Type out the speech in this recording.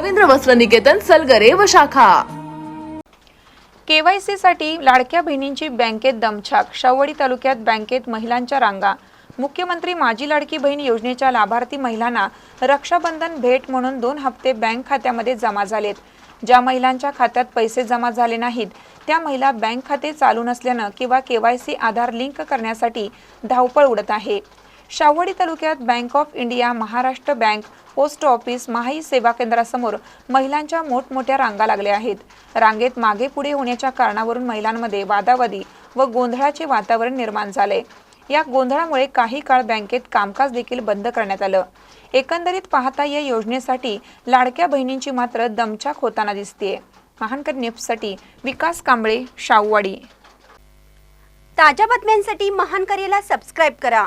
रवींद्र वस्त्र निकेतन सलगरे व शाखा. केवायसी साठी लाडक्या बहिणींची बँकेत दमछाक शावडी तालुक्यात बँकेत महिलांच्या रांगा. मुख्यमंत्री माझी लाडकी बहीण योजनेच्या लाभार्थी महिलांना रक्षाबंधन भेट म्हणून दोन हप्ते बँक खात्यामध्ये जमा झालेत. ज्या महिलांच्या खात्यात पैसे जमा झाले नाहीत त्या महिला बँक खाते चालू नसल्यानं किंवा केवायसी आधार लिंक करण्यासाठी धावपळ उडत आहे. शावडी तालुक्यात bank of India Maharashtra bank post office E सेवा केंद्रासमोर महिलांच्या मोठमोठ्या रांगा लागल्या आहेत. रांगेत मागे पुढे होण्याच्या कारणावरून महिलांमध्ये वादावादी व गोंधळाचे वातावरण निर्माण झाले. या गोंधळामुळे काही काळ बँकेत कामकाज देखील बंद करण्यात आलं. एकंदरीत पाहता या योजनेसाठी लाडक्या बहिणींची मात्र दमछाक होताना दिसते महानकर न्यूजसाठी विकास कांबळे शाहूवाडी ताज्या बातम्यांसाठी महानकरेला सबस्क्राईब करा.